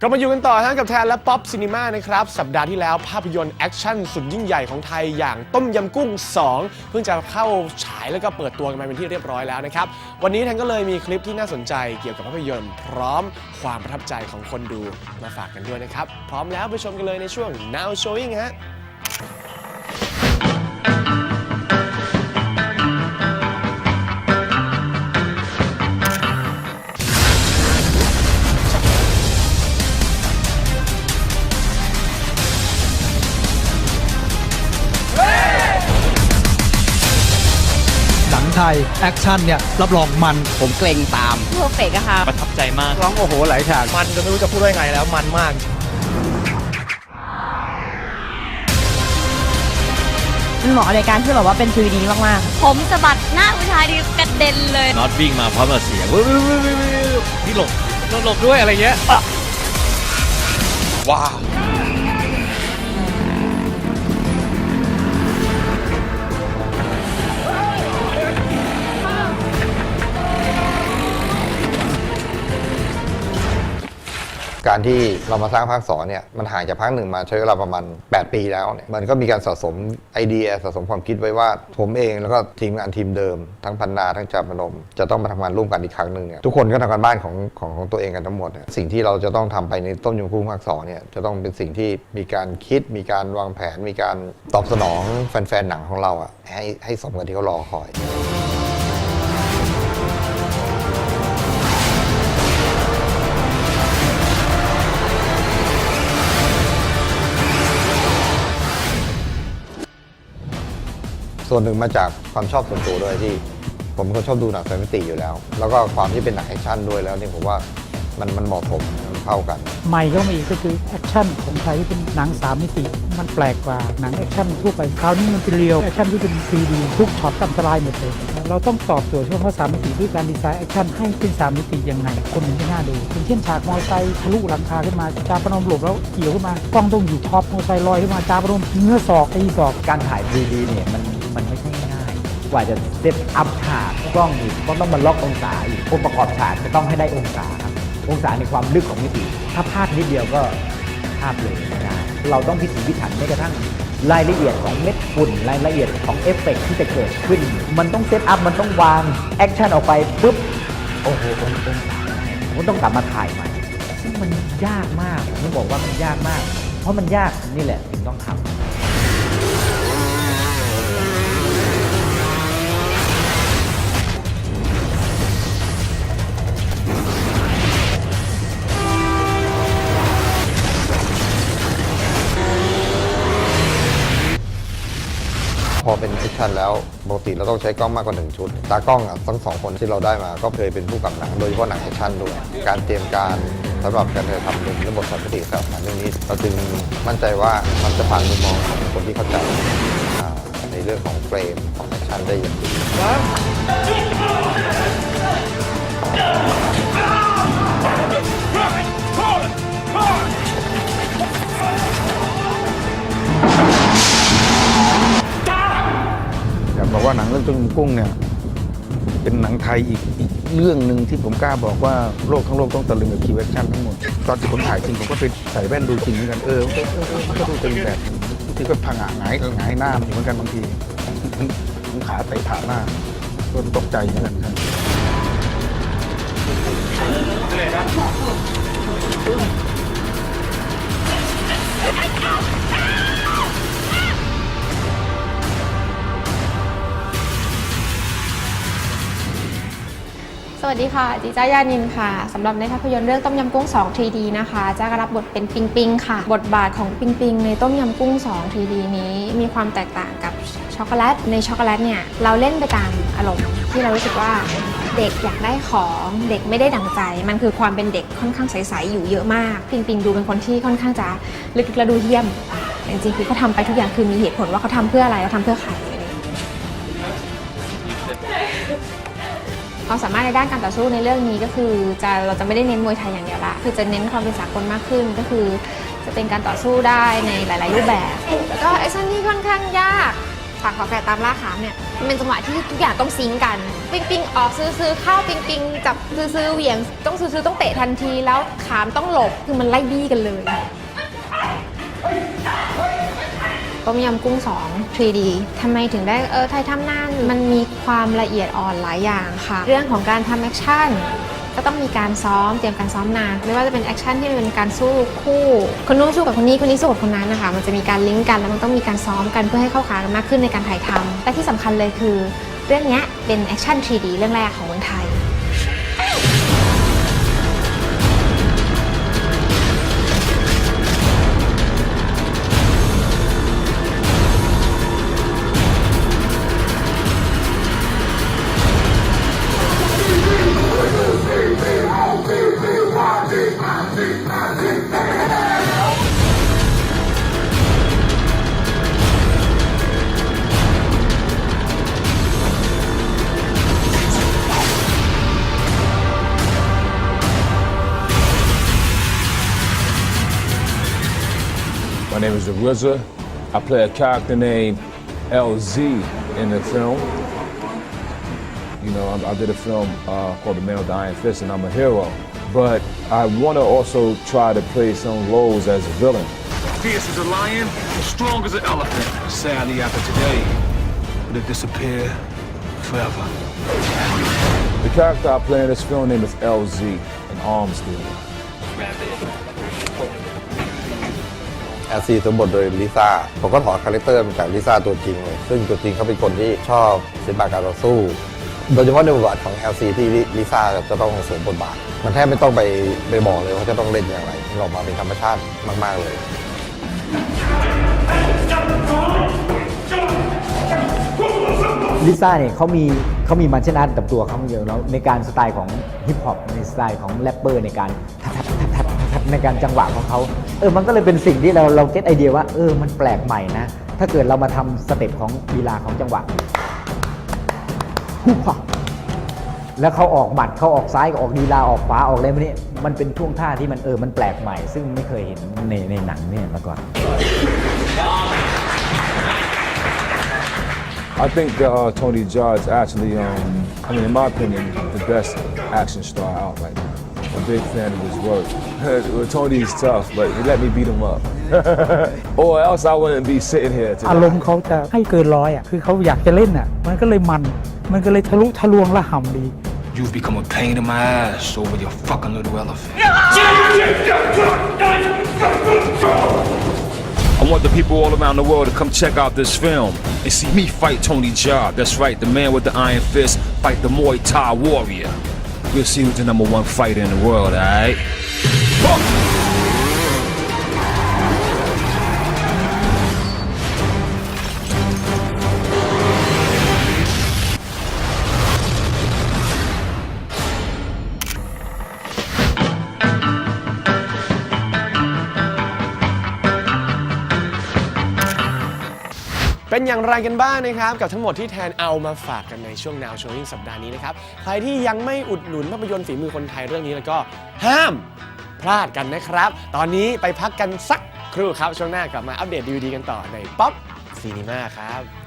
กลับมาอยู่กันต่อฮะกับแทนและป๊อปซีนีมานะครับ สัปดาห์ที่แล้วภาพยนตร์แอคชั่นสุดยิ่งใหญ่ของไทยอย่างต้มยำกุ้ง 2 เพิ่งจะเข้าฉายแล้วก็เปิดตัวกันมาเป็นที่เรียบร้อยแล้วนะครับ วันนี้แทนก็เลยมีคลิปที่น่าสนใจเกี่ยวกับภาพยนตร์พร้อมความประทับใจของคนดูมาฝากกันด้วยนะครับ พร้อมแล้วไปชมกันเลยในช่วง Now Showing ฮะ ไทย แอคชั่นเนี่ย รับรองมันผมเกรงตามเพอร์เฟกอะค่ะ ประทับใจมากร้องโอ้โหหลายฉากมันจนไม่รู้จะพูดว่ายังไงแล้วมันมากมันเหมาะในการที่แบบว่าเป็น 3D มากๆ ผมสะบัดหน้าผู้ชายดีกระเด็นเลยน็อตวิ่งมาพร้อมกับเสียงวิววิววิววิววิวพี่หลบหลบหลบด้วยอะไรเงี้ยว้าว การที่เรามาสร้างภาคสองเนี่ยมันห่างจากภาคหนึ่งมาใช้เวลาประมาณ 8 ปีแล้วเนี่ยมันก็มีการสะสมไอเดียสะสมความคิดไว้ว่าผมเองแล้วก็ทีมงานทีมเดิม ทั้งพันนาทั้งจามพนม จะต้องมาทำงานร่วมกันอีกครั้งหนึ่งเนี่ยทุกคนก็ทำการบ้านของของของตัวเองกันทั้งหมดเนี่ยสิ่งที่เราจะต้องทำไปในต้มยำกุ้งภาคสองเนี่ยจะต้องเป็นสิ่งที่มีการคิดมีการวางแผน มีการตอบสนองแฟนๆหนังของเราอะให้ให้สมกับที่เขารอคอย ส่วนหนึ่งมาจากความชอบส่วนตัวด้วยที่ ผมเป็นคนชอบดูหนังแฟนตาซีอยู่แล้ว แล้วก็ความที่เป็นหนังแอคชั่นด้วยแล้วเนี่ยผมว่ามันมันเหมาะสมมันเข้ากัน ใหม่ก็มาอีกก็คือแอคชั่นของไทยที่เป็นหนังสามมิติ มันแปลกกว่าหนังแอคชั่นทั่วไปคราวนี้มันเป็นเรียลแอคชั่นที่เป็น 3D ทุกช็อตอันตรายหมดเลยเราต้องตอบโจทย์เฉพาะสามมิติด้วยการดีไซน์แอคชั่นให้เป็นสามมิติยังไงคนถึงจะน่าดูอย่างเช่นฉากมอเตอร์ไซค์ทะลุหลังคาขึ้นมาจาพนมหลบแล้วเกี่ยวขึ้นมากล้องต้องอยู่ท็อปมอเตอร์ไซค์ลอยขึ้นมาจาพนมเนื้อศอกตีศอกการถ่าย 3D เนี่ยมัน กว่าจะเซตอัพฉากกล้องอีกก็ต้องมาล็อกองศาอีกองค์ประกอบฉากจะต้องให้ได้องศาครับองศาในความลึกของมิติ ถ้าพลาดนิดเดียวก็ภาพเลยไม่ได้เราต้องพิถีพิถันแม้กระทั่งรายละเอียดของเม็ดฝุ่นรายละเอียดของเอฟเฟกต์ที่จะเกิดขึ้น มันต้องเซตอัพมันต้องวางแอคชั่นออกไปปุ๊บโอ้โหองศาผมต้องกลับมาถ่ายใหม่ซึ่งมันยากมากผมต้องบอกว่ามันยากมาก เพราะมันยากนี่แหละถึงต้องทำ แอคชั่นแล้วปกติเราต้องใช้กล้องมากกว่าหนึ่งชุด ตากล้องทั้งสองคนที่เราได้มาก็เคยเป็นผู้กำกับหนังโดยเฉพาะหนังแอคชั่นด้วย การเตรียมการสำหรับการถ่ายทำหนึ่งและบทสอนคติสำหรับหนังเรื่องนี้เราจึงมั่นใจว่ามันจะผ่านมุมมองของคนที่เข้าใจอ่าในเรื่องของเฟรมของแอคชั่นได้อย่างดีากบอกว่าหนังเรื่องต้นกุ้งเนี่ยเป็นหนังไทยอีกอีกเรื่องหนึ่งที่ผมกล้าบอกว่าโลกทั้งโลกต้องตะลึงกับคิวแอคชั่นทั้งหมด ตอนที่ผมถ่ายจริงผมก็ไปใส่แว่นดูจริงเหมือนกันเออมันก็เออเออมันก็ดูตะลึงแบบบางทีก็พังหงายหงายหน้าอยู่เหมือนกันบางทีทั้งขาเตะผ่านหน้าก็ตกใจเหมือนกันครับ วัสดีค่ะจิจ้ายานินค่ะสำหรับในภาพยนตร์เรื่องต้มยำกุ้ง 2 3D นะคะจะรับบทเป็นปิงปิงค่ะ บทบาทของปิงปิงในต้มยำกุ้ง 2 3D นี้มีความแตกต่างกับช็อกโกแลต ในช็อกโกแลตเนี่ยเราเล่นไปตามอารมณ์ที่เรารู้สึกว่าเด็กอยากได้ของเด็กไม่ได้ดังใจ มันคือความเป็นเด็กค่อนข้างใสๆอยู่เยอะมาก ปิงปิงดูเป็นคนที่ค่อนข้างจะลึกๆและดูเยี่ยมแต่จริงๆคือเขาทำไปทุกอย่างคือมีเหตุผลว่าเขาทำเพื่ออะไรเขาทำเพื่อใคร ความสามารถในด้านการต่อสู้ในเรื่องนี้ก็คือจะเราจะไม่ได้เน้นมวยไทยอย่างเดียวละคือจะเน้นความเป็นสากลมากขึ้นก็คือ จะเป็นการต่อสู้ได้ในหลาย ๆ รูปแบบแล้วก็แอคชั่นที่ค่อนข้างยากฝากฝาแฝดตามล่าขามเนี่ยมันเป็นจังหวะที่ทุกอย่างต้องซิงก์กัน ปิงปิงออกซื้อซื้อเข้าปิงปิงจับซื้อซื้อเหวี่ยง ต้องซื้อซื้อต้องเตะทันทีแล้วขามต้องหลบคือมันไล่บี้กันเลย ต้มยำกุ้ง 2 3D ทำไมถึงได้เออไทยทำนานมันมีความละเอียดอ่อนหลายอย่างค่ะ เรื่องของการทำแอคชั่นก็ต้องมีการซ้อมเตรียมการซ้อมนานไม่ว่าจะเป็นแอคชั่นที่เป็นการสู้คู่คนนู้นสู้กับคนนี้คนนี้สู้กับคนนั้นนะคะมันจะมีการลิงก์กันแล้วมันต้องมีการซ้อมกันเพื่อให้เข้าขากันมากขึ้นในการถ่ายทำและที่สำคัญเลยคือ เรื่องนี้เป็นแอคชั่น 3D เรื่องแรกของเมืองไทย My name is The RZA. I play a character named LZ in the film. You know, I, I did a film uh, called The Man with the Iron Fist, and I'm a hero. But I want to also try to play some roles as a villain. Fierce as a lion, strong as an elephant. Sadly, after today, it'll disappear forever. The character I play in this film name is LZ, an arms dealer. แอซีสวมบทโดยลิซ่าผมก็ถอดคาแรคเตอร์มาจากลิซ่าตัวจริงเลย ซึ่งตัวจริงเขาเป็นคนที่ชอบศิลปะการต่อสู้ โดยเฉพาะในบทบาทของ LC ที่ลิซ่าจะต้องสวมบทบาท มันแทบไม่ต้องไปไปบอกเลยว่าจะต้องเล่นอย่างไรมันออกมาเป็นธรรมชาติมาก ๆเลยลิซ่าเนี่ยเขามีเขามีมันชนะกับตัวเขาเยอะแล้วในการสไตล์ของฮิปฮอปในสไตล์ของแรปเปอร์ในการทัดทัดทัดทัดทัด ในการจังหวะของเขาเออมันก็เลยเป็นสิ่งที่เราเราเก็ตไอเดียว่าเออมันแปลกใหม่นะ ถ้าเกิดเรามาทำสเต็ปของลีลาของจังหวะฮู้ฮ่าแล้วเขาออกหมัดเขาออกซ้ายออกลีลาออกขวาออกอะไรพวกนี้มันเป็นท่วงท่าที่มันเออมันแปลกใหม่ ซึ่งไม่เคยเห็นในในหนังเนี่ยมาก่อน I think that uh, Tony Jaa is actually, um, I mean, in my opinion, the best action star out right now. I'm a big fan of his work. well, Tony's tough, but he let me beat him up. or else I wouldn't be sitting here อารม today. ณ์เขาจะให้เกินร้อยอ่ะ คือเขาอยากจะเล่นอ่ะ มันก็เลยมัน มันก็เลยทะลุทะลวงละห่ำดี You've become a pain in my ass over your fucking little elephant. I want the people all around the world to come check out this film and see me fight Tony Jaa. That's right, the man with the iron fist fight the Muay Thai warrior. We'll see who's the number one fighter in the world, alright? เป็นอย่างไรกันบ้างนะครับ กับทั้งหมดที่แทนเอามาฝากกันในช่วง Now Showing สัปดาห์นี้นะครับ ใครที่ยังไม่อุดหนุนภาพยนตร์ฝีมือคนไทยเรื่องนี้แล้วก็ห้าม พลาดกันนะครับ ตอนนี้ไปพักกันสักครู่ครับ ช่วงหน้ากลับมาอัปเดตดีวดีกันต่อในป๊อปซีนีมาครับ